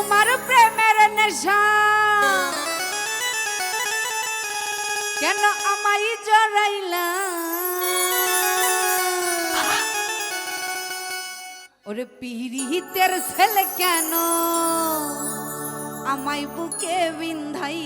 তোমার প্রেমের নেশা। কেন আমাই জড়াইলা? ওরে পিড়ি তের ছেলে কেন? আমাই বুকে বিন্ধাই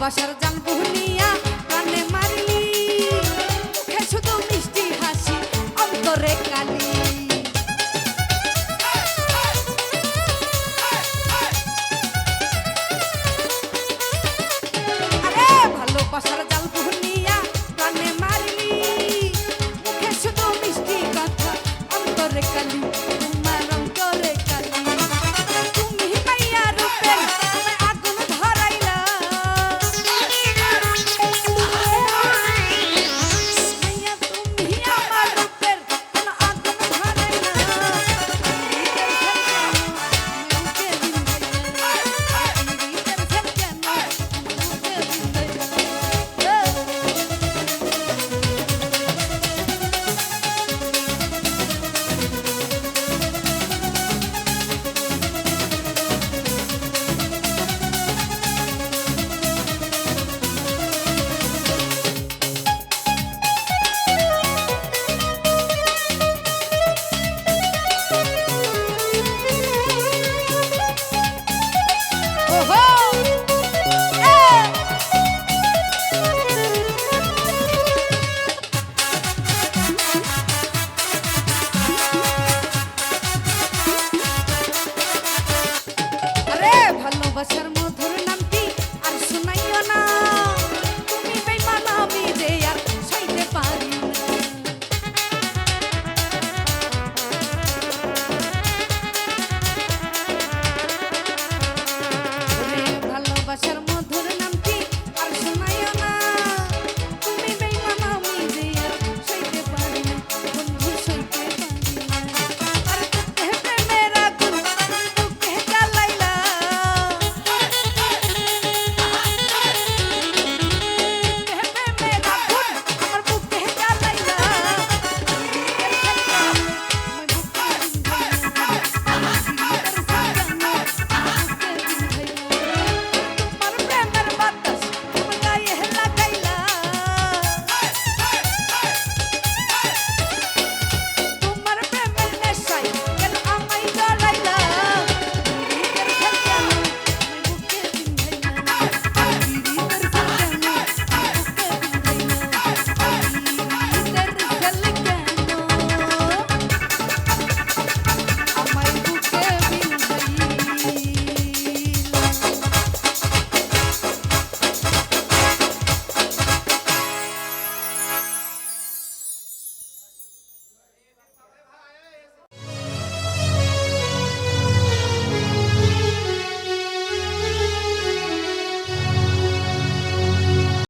বাসার জান